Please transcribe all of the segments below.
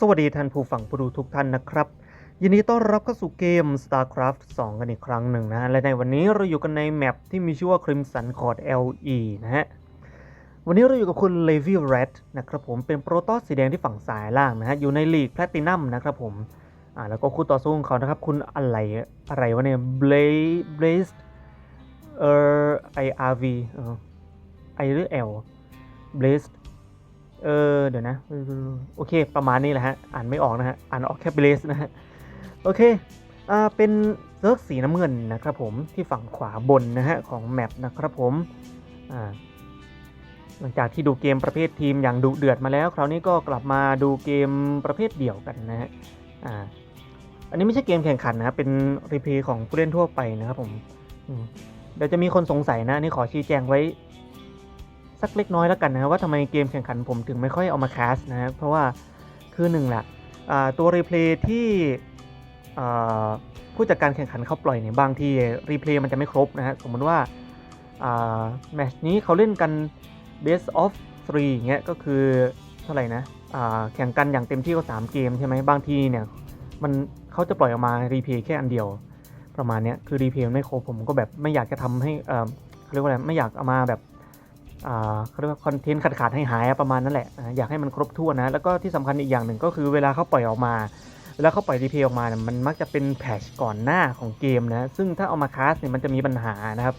สวัสดีท่านผู้ฟังผู้ดูทุกท่านนะครับ ยินดีต้อนรับเข้าสู่เกม StarCraft 2 กันอีกครั้งหนึ่งนะ และในวันนี้เราอยู่กันในแมปที่มีชื่อว่า Crimson Court LE นะฮะ วันนี้เราอยู่กับคุณ Levi Red นะครับผมเป็นโปรโตสสีแดงที่ฝั่งซ้ายล่างนะฮะ อยู่ในลีกแพลตินัมนะครับผม อ่าแล้วก็คู่ต่อสู้ของเขานะครับ คุณอะไรอะไรวะเนี่ย Blaze Blaze เอ่อ IRV เออ I หรือ L Blaze เออเดี๋ยวนะโอเค ประมาณนี้แหละฮะ อ่านไม่ออกนะฮะ อ่านออกแค่ Blaze นะฮะ โอเค อ่า เป็นเซิร์ฟสีน้ำเงินนะครับผม ที่ฝั่งขวาบนนะฮะ ของแมปนะครับผม อ่า หลังจากที่ดูเกมประเภททีมอย่างดุเดือดมาแล้ว คราวนี้ก็กลับมาดูเกมประเภทเดี่ยวกันนะฮะ อ่า อันนี้ไม่ใช่เกมแข่งขันนะครับเป็นรีเพย์ของผู้เล่นทั่วไปนะครับผมเดี๋ยวจะมีคนสงสัยนะนี่ขอชี้แจงไว้ สักเล็กน้อยแล้วกันนะครับว่าทำไมเกมแข่งขันผมถึงไม่ค่อยเอามาแคสนะครับเพราะว่าคือหนึ่งแหละตัวรีเพลย์ที่ผู้จัดการแข่งขันเขาปล่อยเนี่ยบางทีรีเพลย์มันจะไม่ครบนะฮะสมมติว่าแมชนี้เขาเล่นกัน best of 3อย่างเงี้ยก็คือเท่าไหร่นะแข่งกันอย่างเต็มที่ก็ 3 เกมใช่ไหมบางทีเนี่ยมันเขาจะปล่อยออกมารีเพลย์แค่อันเดียว ประมาณเนี้ยคือรีเพลย์ไม่ครบผมก็แบบไม่อยากจะทำให้เขาเรียกว่าอะไรไม่อยากเอามาแบบ เขาเรียกว่าคอนเทนต์ขาดขาดๆให้หายประมาณนั้นแหละ อยากให้มันครบถ้วนนะ แล้วก็ที่สำคัญอีกอย่างหนึ่งก็คือเวลาเขาปล่อยออกมา เวลาเขาปล่อยรีเพลย์ออกมาเนี่ยมันมักจะเป็นแพชก่อนหน้าของเกมนะ ซึ่งถ้าเอามาคาสเนี่ยมันจะมีปัญหานะครับ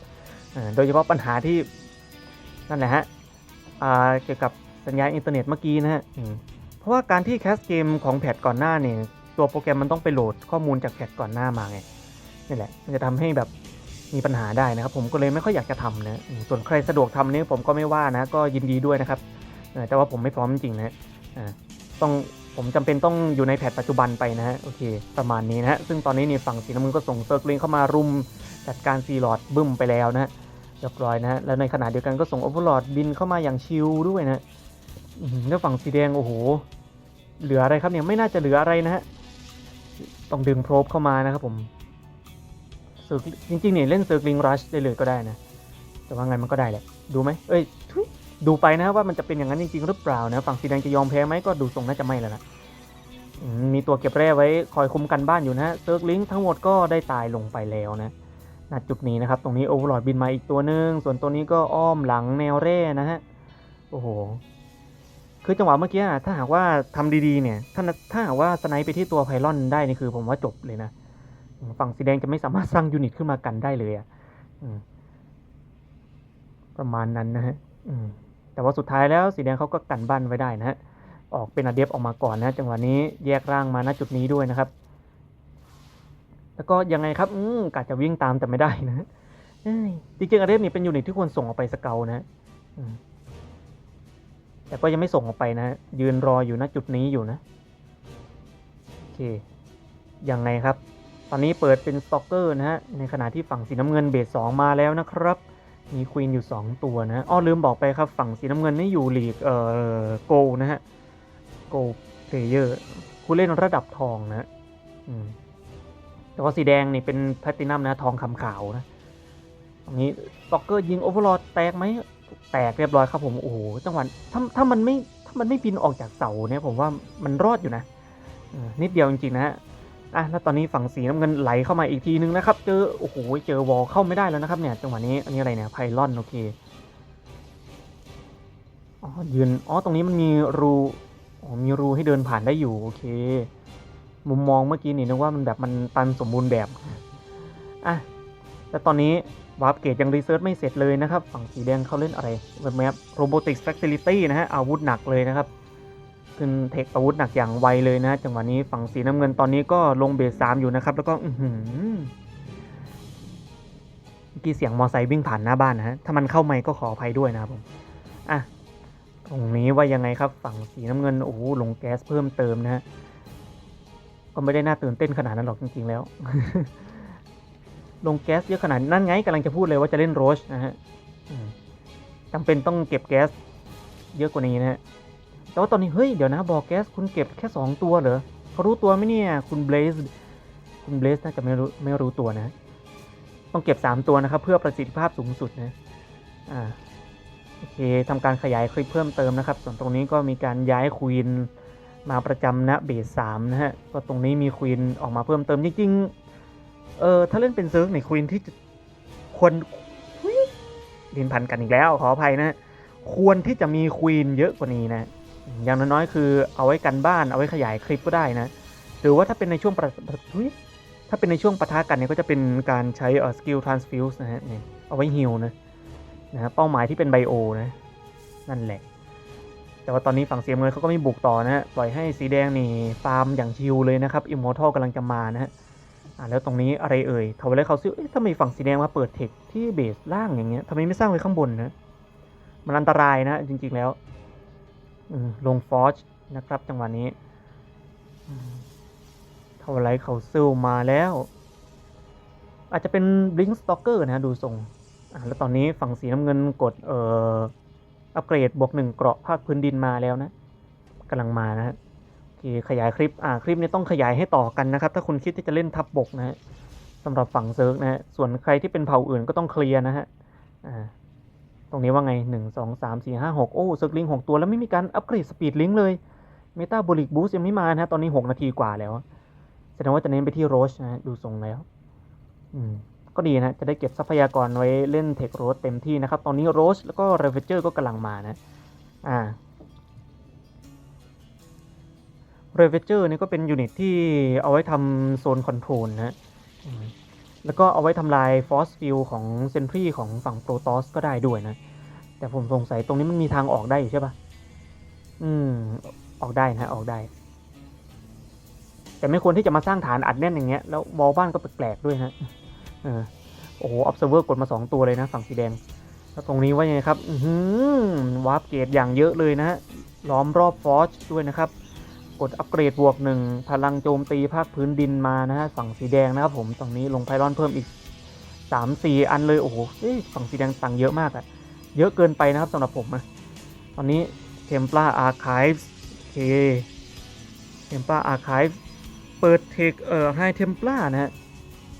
โดยเฉพาะปัญหาที่นั่นแหละฮะเกี่ยวกับสัญญาณอินเทอร์เน็ตเมื่อกี้นะฮะเพราะว่าการที่แคสเกมของแพทก่อนหน้าเนี่ยตัวโปรแกรมมันต้องไปโหลดข้อมูลจากแพทก่อนหน้ามาไงนี่แหละมันจะทำให้แบบ มีปัญหาได้นะครับ ผมก็เลยไม่ค่อยอยากจะทำนะส่วนใครสะดวกทำเนี่ยผมก็ไม่ว่านะ ก็ยินดีด้วยนะครับแต่ว่าผมไม่พร้อมจริงๆนะต้องผมจำเป็นต้องอยู่ในแพทปัจจุบันไปนะฮะโอเค ประมาณนี้นะฮะซึ่งตอนนี้นี่ฝั่งสีน้ำเงินก็ส่งเซิร์กลิงเข้ามารุมจัดการซีหลอดบึ้มไปแล้วนะเรียบร้อยนะฮะแล้วในขณะเดียวกันก็ส่งโอเวอร์ลอดบินเข้ามาอย่างชิลด้วยนะแล้วฝั่งสีแดงโอ้โห เหลืออะไรครับเนี่ยไม่น่าจะเหลืออะไรนะฮะต้องดึงโพรบเข้ามานะครับผม เซิร์ฟจริงๆเนี่ยเล่นเซิร์ฟลิงรัชได้เลยก็ได้นะ แต่ว่าไงมันก็ได้แหละ ดูไหมเอ้ยทุยดูไปนะว่ามันจะเป็นอย่างนั้นจริงๆหรือเปล่านะฝั่งสีแดงจะยอมแพ้ไหมก็ดูทรงน่าจะไม่แล้วนะอืมมีตัวเก็บแร่ไว้คอยคุมกันบ้านอยู่นะเซิร์ฟลิงทั้งหมดก็ได้ตายลงไปแล้วนะณจุดนี้นะครับตรงนี้โอเวอร์ลอดบินมาอีกตัวหนึ่งส่วนตัวนี้ก็อ้อมหลังแนวแร่นะฮะโอ้โหคือจังหวะเมื่อกี้อะถ้าหากว่าทำดีๆเนี่ยถ้าถ้าหากว่าสไนป์ไปที่ตัวไพลอนได้นี่คือผมว่าจบเลยนะ ฝั่งสีแดงจะไม่สามารถสร้างยูนิตขึ้นมากันได้เลยอะ่ะประมาณนั้นนะฮะแต่ว่าสุดท้ายแล้วสีแดงเขาก็กันบ้านไว้ได้นะฮะ ออกเป็นอเดฟออกมาก่อนนะจังหวะนี้แยกร่างมาณจุดนี้ด้วยนะครับ แล้วก็ยังไงครับอืมกะจะวิ่งตามแต่ไม่ได้นะเอ้จริงๆอเดฟนี่เป็นยูนิตที่ควรส่งออกไปสเกลนะแต่ก็ยังไม่ส่งออกไปนะ ยืนรออยู่ณจุดนี้อยู่นะ โอเค ยังไงครับ ตอนนี้เปิดเป็นสต็อกเกอร์นะฮะ ในขณะที่ฝั่งสีน้ำเงินเบสสองมาแล้วนะครับ มีควีนอยู่ 2 ตัวนะอ้อลืมบอกไปครับฝั่งสีน้ำเงินนี่อยู่ลีกเอ่อโกนะฮะโกเพลเยอร์ผู้เล่นระดับทองนะอืมแต่ว่าสีแดงนี่เป็นแพลตินัมนะทองคำขาวนะตรงนี้สต็อกเกอร์ยิงโอเวอร์ลอดแตกไหมแตกเรียบร้อยครับผมโอ้โหจังหวะถ้าถ้ามันไม่ถ้ามันไม่บินออกจากเสาเนี่ยผมว่ามันรอดอยู่นะนิดเดียวจริงๆนะฮะ อะแล้วตอนนี้ฝั่งสีน้ำเงินไหลเข้ามาอีกทีนึงนะครับ เจอ โอ้โห เจอวอลเข้าไม่ได้แล้วนะครับเนี่ย จังหวะนี้ อันนี้อะไรเนี่ย ไพลอน โอเค อ๋อ ยืน อ๋อ ตรงนี้มันมีรู อ๋อ มีรูให้เดินผ่านได้อยู่ โอเค มุมมองเมื่อกี้นี่นึกว่ามันแบบมันตันสมบูรณ์แบบ อะ แล้วตอนนี้วาร์ปเกตยังรีเซิร์ชไม่เสร็จเลยนะครับ ฝั่งสีแดงเขาเล่นอะไรแบบแมปโรบอติกส์แฟคซิลิตี้นะฮะ อาวุธหนักเลยนะครับ ขึ้นเทคอาวุธหนักอย่างไวเลยนะ จังหวะนี้ฝั่งสีน้ำเงินตอนนี้ก็ลงเบสสามอยู่นะครับ แล้วก็อือหือเมื่อกี้เสียงมอไซค์วิ่งผ่านหน้าบ้านนะฮะ ถ้ามันเข้าไม่ก็ขออภัยด้วยนะครับผม อะ ตรงนี้ว่ายังไงครับ ฝั่งสีน้ำเงิน โอ้โหลงแก๊สเพิ่มเติมนะฮะ ก็ไม่ได้น่าตื่นเต้นขนาดนั้นหรอกจริง ๆ แล้ว ลงแก๊สเยอะขนาดนั่นไงกำลังจะพูดเลยว่าจะเล่นโรชนะฮะจำเป็นต้องเก็บแก๊สเยอะกว่านี้นะฮะ แต่ว่าตอนนี้เฮ้ยเดี๋ยวนะบอแกสคุณเก็บแค่ 2 ตัวเหรอเขารู้ตัวไหมเนี่ยคุณเบลซคุณเบลซน่าจะไม่รู้ไม่รู้ตัวนะ ต้องเก็บ 3 ตัวนะครับ เพื่อประสิทธิภาพสูงสุดนะอ่าโอเคทำการขยายคลิปเพิ่มเติมนะครับ ส่วนตรงนี้ก็มีการย้ายควีนมาประจำณเบสสามนะฮะก็ตรงนี้มีควีนออกมาเพิ่มเติมจริงๆเออถ้าเล่นเป็นเซิร์ฟในควีนที่ควรดินพันกันอีกแล้วขออภัยนะ ควรที่จะมีควีนเยอะกว่านี้นะ อย่างน้อยๆคือเอาไว้กันบ้านเอาไว้ขยายคลิปก็ได้นะ หรือว่าถ้าเป็นในช่วงประถุถ้าเป็นในช่วงปะทะกันเนี่ยก็จะเป็นการใช้สกิลทรานสฟิวส์นะฮะเอาไว้ฮิลนะนะเป้าหมายที่เป็นไบโอนะนั่นแหละ แต่ว่าตอนนี้ฝั่งเสียเงินเขาก็ไม่บุกต่อนะฮะปล่อยให้สีแดงนี่ฟาร์มอย่างชิวเลยนะครับอิมมอร์ทัลกำลังจะมานะฮะอ่าแล้วตรงนี้อะไรเอ่ยทาวเวลเขาซิลเอ๊ะทำไมฝั่งสีแดงมาเปิดเทคที่เบสล่างอย่างเงี้ยทำไมไม่สร้างไว้ข้างบนนะมันอันตรายนะจริงๆแล้ว ลงฟอร์จนะครับจังหวะนี้เทาวเวลเขาซิลมาแล้ว อาจจะเป็นบลิงสต k เกอร์นะดูทรงแล้วตอนนี้ฝั่งสีน้ำเงินกดเอ่ออัปเกรดบวกหนึ่งเกราะภาคพื้นดินมาแล้วนะกำลังมานะฮะโอเคขยายคลิปอ่าคลิปนี้ต้องขยายให้ต่อกันนะครับ ถ้าคุณคิดที่จะเล่นทับบกนะฮะสำหรับฝั่งเซิร์กนะฮะส่วนใครที่เป็นเผ่าอื่นก็ต้องเคลียร์นะฮะอ่า ตรงนี้ว่าไงหนึ่งสองสามสี่ห้าหกโอ้เซิร์กลิงหกตัวแล้วไม่มีการอัปเกรดสปีดลิงเลยเมตาบริกบูสยังไม่มานะตอนนี้หกนาทีกว่าแล้ว แสดงว่าจะเน้นไปที่โรชนะฮะดูทรงแล้ว อืม ก็ดีนะ จะได้เก็บทรัพยากรไว้เล่นเทคโรสเต็มที่นะครับ ตอนนี้โรชแล้วก็เรเวเจอร์ก็กำลังมานะ อ่าเรเวเจอร์นี่ก็เป็นยูนิตที่เอาไว้ทำโซนคอนโทรลนะ แล้วก็เอาไว้ทำลายฟอสฟิลของเซนทรีของฝั่งโปรตอสก็ได้ด้วยนะ แต่ผมสงสัยตรงนี้มันมีทางออกได้อยู่ใช่ปะอืม ออกได้นะออกได้ แต่ไม่ควรที่จะมาสร้างฐานอัดแน่นอย่างเงี้ย แล้ววอลบ้านก็แปลกๆด้วยฮะเออโอ้โห observer กดมา 2 ตัวเลยนะ ฝั่งสีแดง แล้วตรงนี้ว่ายังไงครับ อืวาร์ปเกตอย่างเยอะเลยนะฮะล้อมรอบฟอร์ด้วยนะครับ กดอัปเกรดบวกหนึ่งพลังโจมตีภาคพื้นดินมานะฮะฝั่งสีแดงนะครับผมตรงนี้ลงไพลอนเพิ่มอีก3 4อันเลยโอ้โหฝั่งสีแดงสั่งเยอะมากอะเยอะเกินไปนะครับสำหรับผมนะตอนนี้เทม p ล a อาร์ค v ฟโอเคเทม p ล a อาร์ค v ฟเปิดเทคเอ่อไฮเทม p ล a นะฮะ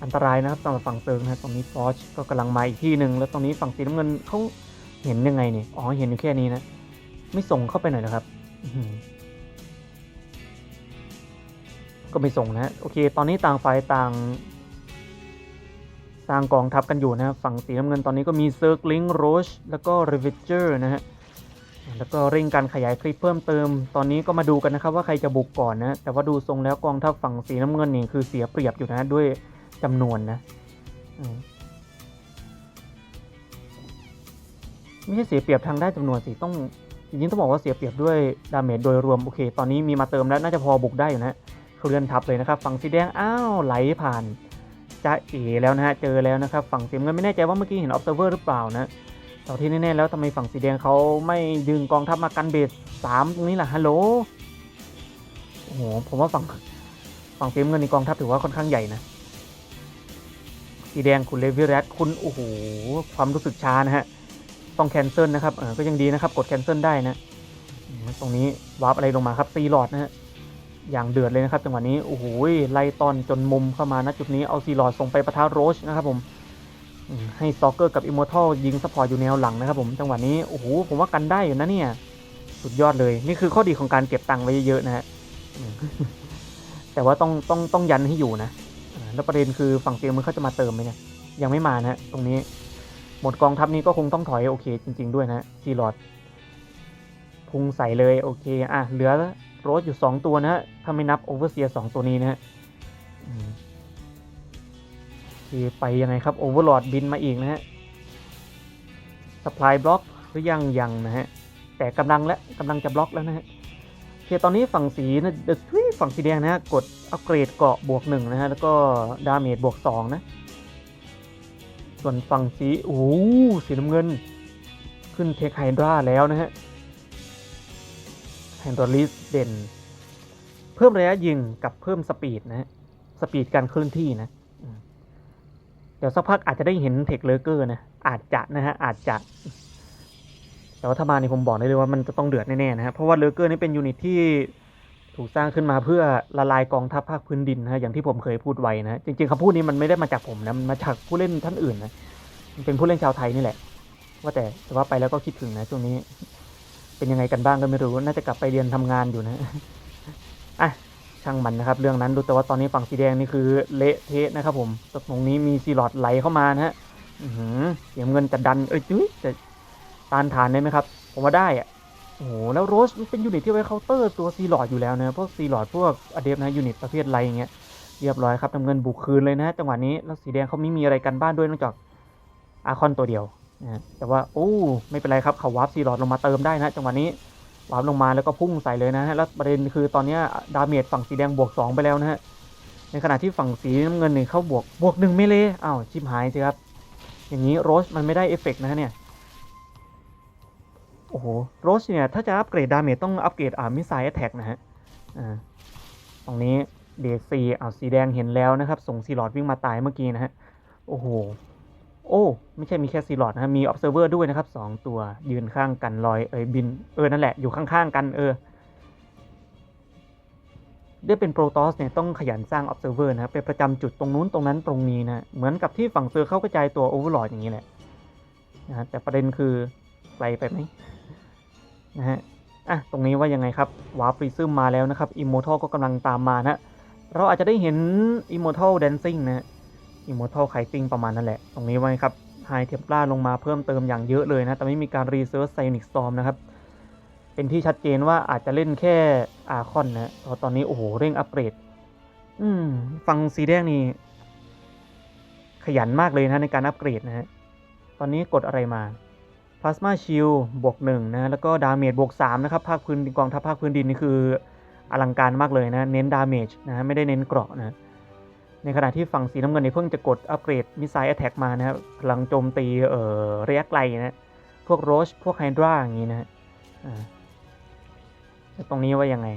อันตรายนะครับสำหรับฝั่งเติงนะตรงนี้ฟอชก็กำลังมาอีกที่หนึ่งแล้วตรงนี้ฝั่งสีน้ำเงินเขาเห็นยังไงเนี่ยอ๋อเห็นอยู่แค่นี้นะ ไม่ส่งเข้าไปหน่อยนะครับ ก็ไม่ส่งนะโอเค ตอนนี้ต่างฝ่ายต่างสร้างกองทัพกันอยู่นะฝั่งสีน้ำเงินตอนนี้ก็มีเซิร์กลิงโรชแล้วก็เรเวเจอร์นะฮะแล้วก็เร่งการขยายคลิปเพิ่มเติม ตอนนี้ก็มาดูกันนะครับว่าใครจะบุกก่อนนะ แต่ว่าดูทรงแล้วกองทัพฝั่งสีน้ำเงินนี่คือเสียเปรียบอยู่นะด้วยจำนวนนะไม่ใช่เสียเปรียบทางได้านจำนวนสิต้องจริงๆต้องบอกว่าเสียเปรียบด้วยดาเมจโดยรวมโอเค ตอนนี้มีมาเติมแล้วน่าจะพอบุกได้อยู่นะ เคลื่อนทับเลยนะครับ ฝั่งสีแดง อ้าวไหลผ่านจะเอแล้วนะฮะ เจอแล้วนะครับ ฝั่งสีเงินไม่แน่ใจว่าเมื่อกี้เห็น observer หรือเปล่านะแต่ที่แน่ๆแล้วทำไมฝั่งสีแดงเขาไม่ดึงกองทัพมากันเบสสามตรงนี้ล่ะฮัลโหล โอ้โห ผมว่าฝั่งฝั่งสีเงินในกองทัพถือว่าค่อนข้างใหญ่นะ สีแดงคุณเลวิรัตคุณโอ้โห ความรู้สึกช้านะฮะ ต้องแคนเซิลนะครับ เออก็ยังดีนะครับ กดแคนเซิลได้นะ ตรงนี้วาร์ปอะไรลงมาครับซีหลอดนะฮะ อย่างเดือดเลยนะครับจังหวะนี้โอ้โหไล่ตอนจนมุมเข้ามานะจุดนี้เอาซีหลอดส่งไปประทะโรชนะครับผมให้สตอกเกอร์กับอิมมอร์ทัลยิงซัพพอร์ตอยู่แนวหลังนะครับผมจังหวะนี้โอ้โหผมว่ากันได้อยู่นะเนี่ย สุดยอดเลย นี่คือข้อดีของการเก็บตังค์ไว้เยอะนะฮะแต่ว่าต้องต้องต้องยันให้อยู่นะแล้วประเด็นคือฝั่งเตียงมือเขาจะมาเติมไหมเนี่ยยังไม่มานะฮะตรงนี้ หมดกองทัพนี้ก็คงต้องถอยโอเค จริง ๆ ด้วยนะซีลอดพุงใส่เลยโอเค อะเหลือ โรสอยู่ 2 ตัวนะฮะ ถ้าไม่นับโอเวอร์เซียสตัวนี้นะฮะอือไปยังไงครับโอเวอร์ลอดบินมาอีกนะฮะสปายบล็อกหรือยังยังนะฮะ แต่กำลังและกำลังจะบล็อกแล้วนะฮะโอเคตอนนี้ฝั่งสีนะเดอะฝั่งสีแดงนะฮะ กดอัปเกรดเกาะบวกหนึ่งนะฮะ แล้วก็ดาเมจบวกสองนะ ส่วนฝั่งสีโอ้สีน้ำเงิน ขึ้นเทคไฮดราแล้วนะฮะ ไฮนดรลิสเด่น เพิ่มระยะยิงกับเพิ่มสปีดนะฮะสปีดการเคลื่อนที่นะเดี๋ยวสักพักอาจจะได้เห็นเทคเลเกอร์นะ อาจจะนะฮะ อาจจะ แต่ว่าถ้ามานี่ผมบอกได้เลยว่ามันจะต้องเดือดแน่ๆนะครับเพราะว่าเลอเกอร์นี่เป็นยูนิตที่ถูกสร้างขึ้นมาเพื่อละลายกองทัพภาคพื้นดินนะฮะอย่างที่ผมเคยพูดไว้นะ จริงๆคำพูดนี้มันไม่ได้มาจากผมนะ มันมาจากผู้เล่นท่านอื่นนะ มันเป็นผู้เล่นชาวไทยนี่แหละ ว่าแต่แต่ว่าไปแล้วก็คิดถึงนะช่วงนี้ เป็นยังไงกันบ้างก็ไม่รู้ น่าจะกลับไปเรียนทำงานอยู่นะอะช่างมันนะครับ เรื่องนั้นดูแต่ว่าตอนนี้ฝั่งสีแดงนี่คือเละเทะนะครับ ผมตรงนี้มีซีลอดไหลเข้ามานะฮะอื้อหือเสียเงินจะดันเอ้ยจุ๊ยจะต้านทานได้ไหมครับ ผมว่าได้อะโอ้โหแล้วโรสเป็นยูนิตที่ไว้เคาน์เตอร์ตัวซีลอดอยู่แล้วนะพวกซีลอดพวกอเดฟนะยูนิตประเภทไรอย่างเงี้ยเรียบร้อยครับทำเงินบุกคืนเลยนะฮะจังหวะนี้แล้วสีแดงเขาไม่มีอะไรกันบ้านด้วยนอกจากอาคอนตัวเดียว นะแต่ว่าโอ้ไม่เป็นไรครับเขาวาร์ปซีลอดลงมาเติมได้นะจังหวะนี้วาร์ปลงมาแล้วก็พุ่งใส่เลยนะฮะแล้วประเด็นคือตอนนี้ดาเมจฝั่งสีแดงบวกสองไปแล้วนะฮะในขณะที่ฝั่งสีน้ำเงินเนี่ยเขาบวกบวกหนึ่งไม่เลยอ้าวชิบหายสิครับ อย่างนี้โรสมันไม่ได้เอฟเฟกต์นะฮะเนี่ยโอ้โหโรสเนี่ยถ้าจะอัปเกรดดาเมจต้องอัปเกรดอ่ามิสไซล์แอตแทกนะฮะอ่าตรงนี้เดซีอ่าวสีแดงเห็นแล้วนะครับ ส่งซีลอดวิ่งมาตายเมื่อกี้นะฮะโอ้โห โอ้ ไม่ใช่มีแค่ซีลอดนะมีออ s เซอร์เวอร์ด้วยนะครับสองตัวยืนข้างกันลอยเอยบิน เออ นั่นแหละ อยู่ข้างๆกันเออได้เป็นโปรตอสเนี่ยต้องขยันสร้าง observer นะครับเป็นประจำจุดตรงนู้นตรงนั้นตรงนี้นะเหมือนกับที่ฝั่งเซอร์เข้ากระจายตัว overlord อย่างนี้แหละนะแต่ประเด็นคือไกลไปไหมนะฮะอะตรงนี้ว่ายังไงครับวาร์ปรีซึมมาแล้วนะครับอิม o ม t a l ก็กำลังตามมานะเราอาจจะได้เห็นอิม o ม t a l Dancing นะ อิม o ม t a l Kiting ประมาณนั้นแหละ ตรงนี้ไว้ครับไฮเทมปลาลงมาเพิ่มเติมอย่างเยอะเลยนะ แต่ไม่มีการรีเซิร์ชไซนิกสตอมนะครับ เป็นที่ชัดเจนว่าอาจจะเล่นแค่อาคอนนะเพราะตอนนี้โอ้โห เร่งอัปเกรด อืม ฟังสีแดงนี่ ขยันมากเลยนะในการอัปเกรดนะฮะ ตอนนี้กดอะไรมาพลาสมาชิลบวกหนึ่งนะ แล้วก็ดาเมจบวกสามนะครับ ภาคพื้นกองทัพภาคพื้นดินนี่คืออลังการมากเลยนะ เน้นดาเมจนะ ไม่ได้เน้นเกราะนะ ในขณะที่ฝั่งสีน้ำเงินนี่เพิ่งจะกดอัปเกรดมิสไซล์แอตแทกมานะครับพลังโจมตีเอ่อระยะไกลนะพวกโรชพวกไฮดราอย่างนี้นะฮะตรงนี้ว่ายังไง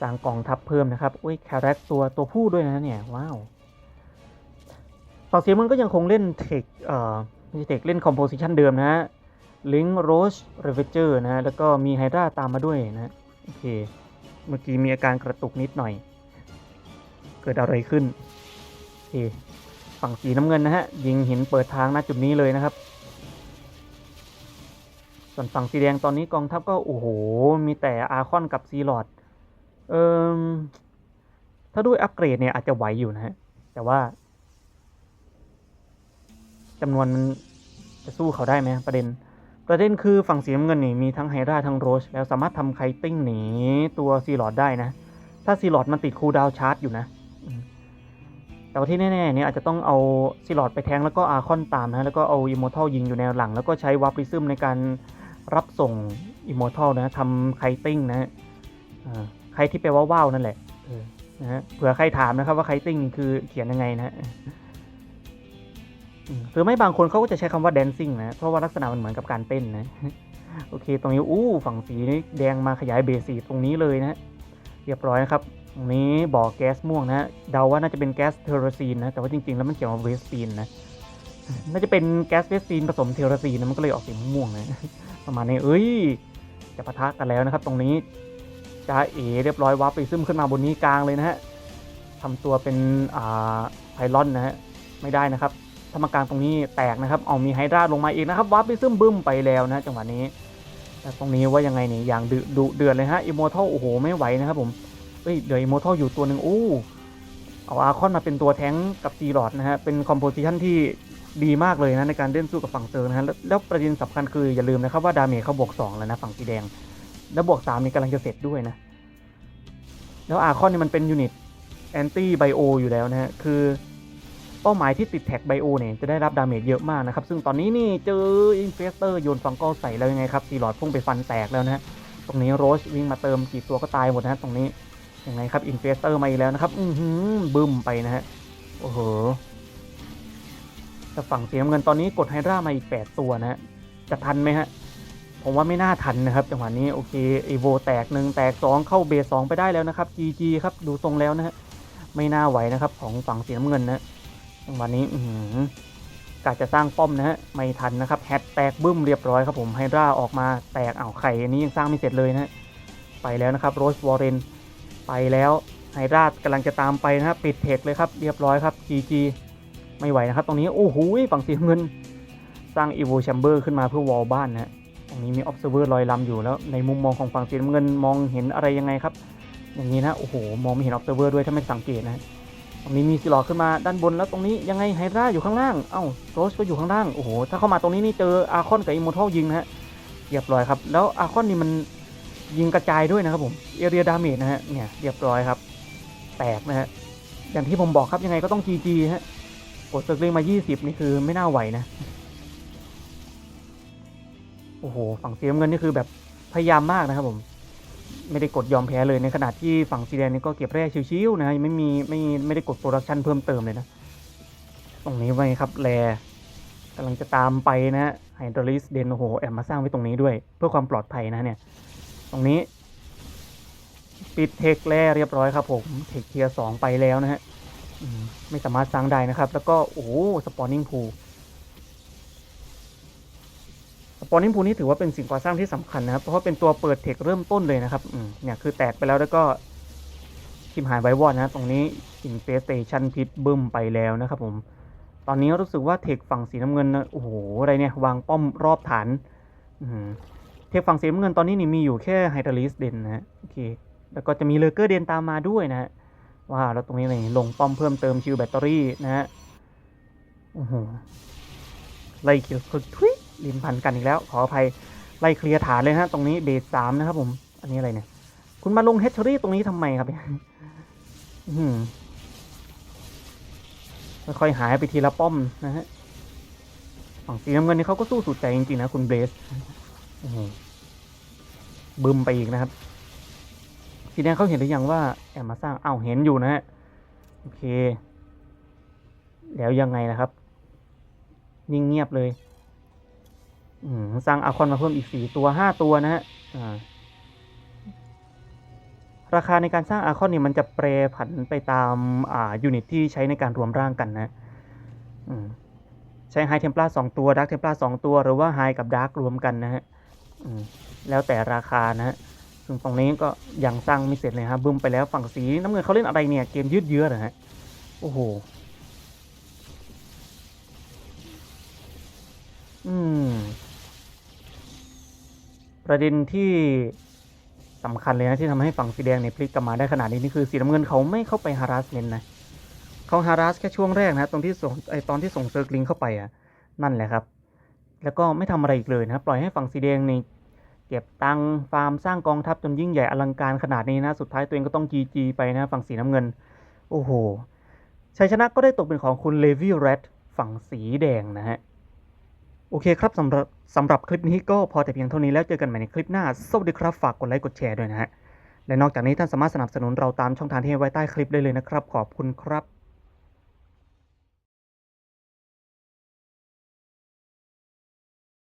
สร้างกองทัพเพิ่มนะครับอุ้ยแครกตัวตัวผู้ด้วยนะเนี่ย ว้าวฝั่งสีมันก็ยังคงเล่นเทคเอ่อไม่ใช่เทคเล่นคอมโพสิชันเดิมนะฮะลิงโรชเรเวเจอร์นะฮะแล้วก็มีไฮดราตามมาด้วยนะโอเคเมื่อกี้มีอาการกระตุกนิดหน่อย เกิดอะไรขึ้น ฝั่งสีน้ำเงินนะฮะ ยิงหินเปิดทางณจุดนี้เลยนะครับ ส่วนฝั่งสีแดงตอนนี้กองทัพก็ โอ้โห มีแต่อาคอนกับซีลอดเอ่มถ้าด้วยอัปเกรดเนี่ยอาจจะไหวอยู่นะฮะ แต่ว่าจำนวนมันจะสู้เขาได้ไหมประเด็น ประเด็นคือฝั่งสีน้ำเงินนี่มีทั้งไฮราทั้งโรช แล้วสามารถทำไคติ้งหนีตัวซีลอดได้นะ ถ้าซีลอดมันติดคูดาวชาร์จอยู่นะ แต่ว่าที่แน่ๆเนี่ยอาจจะต้องเอาซีลอดไปแทงแล้วก็อาคอนตามนะแล้วก็เอาอิโมทัลยิงอยู่แนวหลัง แล้วก็ใช้วาร์ปริซึมในการรับส่งอิโมทัลนะทำไคติ้งนะใครที่แปลว่าว้าวนั่นแหละนะฮะเผื่อใครถามนะครับว่าไคติ้งคือเขียนยังไงนะหรือไม่บางคนเขาก็จะใช้คำว่า dancing นะ เพราะว่าลักษณะมันเหมือนกับการเต้นนะ โอเค ตรงนี้ อู้ ฝั่งสีนี้แดงมาขยายเบสสีตรงนี้เลยนะ เรียบร้อยนะครับ ตรงนี้บ่อแก๊สม่วงนะเดาว่าน่าจะเป็นแก๊สเทอโรซีนนะ แต่ว่าจริงๆ แล้วมันเขียนว่าเวสตีนนะ น่าจะเป็นแก๊สเวสตีนผสมเทอโรซีนนะ มันก็เลยออกสีม่วงนะ ประมาณนี้ เอ้ย จะปะทะกันแล้วนะครับ ตรงนี้จ้าเอเรียบร้อยวาร์ปไปซึมขึ้นมาบนนี้กลางเลยนะฮะทำตัวเป็นอ่าไพลอนนะฮะ ไม่ได้นะครับธรรมกลางตรงนี้แตกนะครับ เอามีไฮดราลงมาอีกนะครับวาร์ปไปซึมบึ้มไปแล้วนะจังหวะนี้แต่ตรงนี้ว่ายังไงนี่อย่างดุดุเดือดเลยฮะอิโมทัลโอ้โหไม่ไหวนะครับผม เฮ้ยเดี๋ยวอิโมทัลอยู่ตัวหนึ่งอู้เอาอาคอนมาเป็นตัวแท้งกับซีรอดนะฮะ เป็นคอมโพสิชันที่ดีมากเลยนะ ในการเล่นสู้กับฝั่งเซอร์นะฮะแล้วแล้วประเด็นสำคัญคืออย่าลืมนะครับว่าดาเมจเขาบวก 2 แล้วนะ ฝั่งสีแดง แล้วบวก 3 นี่กำลังจะเสร็จด้วยนะ แล้วอาคอนนี่มันเป็นยูนิตแอนตี้ไบโออยู่แล้วนะฮะ คือเป้าหมายที่ติดแท็กไบโอเนี่ยจะได้รับดาเมจเยอะมากนะครับ ซึ่งตอนนี้นี่เจออินเฟสเตอร์โยนฟังกอลใส่แล้วยังไงครับซีรอดพุ่งไปฟันแตกแล้วนะฮะตรงนี้โรชวิ่งมาเติมกี่ตัวก็ตายหมดนะตรงนี้ ยังไงครับอินเฟสเตอร์มาอีกแล้วนะครับ อือหือบึ้มไปนะฮะ โอ้โหแต่ฝั่งเสีน้ำเงินตอนนี้กดไฮดรามาอีก 8 ตัวนะฮะ จะทันไหมฮะ ผมว่าไม่น่าทันนะครับจังหวะนี้โอเคไอโวแตกหนึ่งแตก 2 เข้าเบสสองไปได้แล้วนะครับ GG ครับดูทรงแล้วนะฮะ ไม่น่าไหวนะครับของฝั่งเสีน้ำเงินนะจังหวะนี้อือหือกาจะสร้างป้อมนะฮะไม่ทันนะครับแฮตแตกบึ้มเรียบร้อยครับผมไฮดราออกมาแตกอ้าวไข่อันนี้ยังสร้างไม่เสร็จเลยนะฮะไปแล้วนะครับโรสวอร์เรน ไปแล้วไฮราดกำลังจะตามไปนะครับปิดเทคเลยครับเรียบร้อยครับ GG ไม่ไหวนะครับ ตรงนี้โอ้โหฝั่งสีเงิน สร้าง Evo Chamber ขึ้นมาเพื่อวอลบ้านนะตรงนี้มี Observer ลอยลำอยู่แล้วในมุมมองของฝั่งสีเงินมองเห็นอะไรยังไงครับ อย่างนี้นะโอ้โหมองไม่เห็น observer ด้วยถ้าไม่สังเกตนะตรงนี้มีซีลอขึ้นมาด้านบนแล้วตรงนี้ยังไงไฮราอยู่ข้างล่างเอ้าโรสก็อยู่ข้างล่างโอ้โหถ้าเข้ามาตรงนี้นี่เจออาคอนกับอิมมอร์ทัลยิงนะฮะเรียบร้อยครับแล้วอาคอนนี่มัน ยิงกระจายด้วยนะครับผมเอเรียดาเมจนะฮะเนี่ยเรียบร้อยครับ แตกนะฮะอย่างที่ผมบอกครับยังไงก็ต้อง GG ฮะกดสกรีนมา 20 นี่คือไม่น่าไหวนะ โอ้โห ฝั่งสีน้ำเงินนี่คือแบบพยายามมากนะครับผม ไม่ได้กดยอมแพ้เลยในขณะที่ฝั่งสีแดงนี่ก็เก็บแร่ชิวๆนะฮะยังไม่มีไม่ไม่ได้กดโปรดักชันเพิ่มเติมเลยนะ ตรงนี้ไว้ครับแรกำลังจะตามไปนะไฮดรลิสเดนโอ้โหแอบมาสร้างไว้ตรงนี้ด้วย เพื่อความปลอดภัยนะเนี่ย ตรงนี้ ปิดเทคแร่เรียบร้อยครับผม เทคเทียร์สองไปแล้วนะฮะไม่สามารถสร้างได้นะครับ แล้วก็โอ้สปอนนิ่งพูสปอนนิ่งพูนี่ถือว่าเป็นสิ่งก่อสร้างที่สำคัญนะครับ เพราะเป็นตัวเปิดเทคเริ่มต้นเลยนะครับเนี่ยคือแตกไปแล้วแล้วก็คิมหายไว้วอดนะ ตรงนี้อินเฟสเตชันพิษบึ้มไปแล้วนะครับผม ตอนนี้รู้สึกว่าเทคฝั่งสีน้ำเงินนะโอ้โหอะไรเนี่ย วางป้อมรอบฐานอืม เทคฝั่งสีน้ำเงินตอนนี้นี่มีอยู่แค่ไฮดรลิสเดนนะฮะโอเคแล้วก็จะมีเลเกอร์เดนตามมาด้วยนะฮะว้าวแล้วตรงนี้เลยลงป้อมเพิ่มเติมชิลแบตเตอรี่นะฮะโอ้โหไล่เขียวคือทุยลิมพันกันอีกแล้ว ขออภัยไล่เคลียร์ฐานเลยนะฮะตรงนี้เบสสามนะครับผม อันนี้อะไรเนี่ย คุณมาลงเฮชเชอรี่ตรงนี้ทำไมครับอื้อหือค่อยๆหายไปทีละป้อมนะฮะฝั่งสีน้ำเงินนี่เขาก็สู้สุดใจจริงๆนะคุณเบส บึมไปอีกนะครับ สีแดงเขาเห็นหรือยังว่าแอบมาสร้างอ้าวเห็นอยู่นะฮะโอเค แล้วยังไงนะครับ นิ่งเงียบเลยสร้างอาคอนมาเพิ่มอีกสี่ตัวห้าตัวนะฮะราคาในการสร้างอาคอนเนี่ยมันจะแปรผันไปตามอ่ายูนิตที่ใช้ในการรวมร่างกันนะใช้ไฮเทม p ลาสองตัวดักเทม p ลาสองตัว หรือว่าไฮกับดาร์กรวมกันนะฮะ แล้วแต่ราคานะฮะซึ่งตรงนี้ก็ยังสร้างไม่เสร็จเลยครับบึ้มไปแล้วฝั่งสีน้ำเงินเขาเล่นอะไรเนี่ยเกมยืดเยื้อนะฮะโอ้โหอืม ประเด็นที่สำคัญเลยนะที่ทำให้ฝั่งสีแดงเนี่ยพลิกกลับมาได้ขนาดนี้นี่คือสีน้ำเงินเขาไม่เข้าไปฮาราสเมนนะเขาฮาราสแค่ช่วงแรกนะตรงที่ส่งไอตอนที่ส่งเซอร์กลิงเข้าไปอะนั่นแหละครับ แล้วก็ไม่ทำอะไรอีกเลยนะครับปล่อยให้ฝั่งสีแดงในเก็บตังฟาร์มสร้างกองทัพจนยิ่งใหญ่อลังการขนาดนี้นะ สุดท้ายตัวเองก็ต้อง GG ไปนะฝั่งสีน้ำเงิน โอ้โหชัยชนะก็ได้ตกเป็นของคุณเลวี่แรดฝั่งสีแดงนะฮะ โอเคครับสำหรับสำหรับคลิปนี้ก็พอแต่เพียงเท่านี้แล้วเจอกันใหม่ในคลิปหน้า สวัสดีครับ ฝากกดไลค์กดแชร์ด้วยนะฮะ และนอกจากนี้ท่านสามารถสนับสนุนเราตามช่องทางที่ให้ไว้ใต้คลิปได้เลยนะครับ ขอบคุณครับ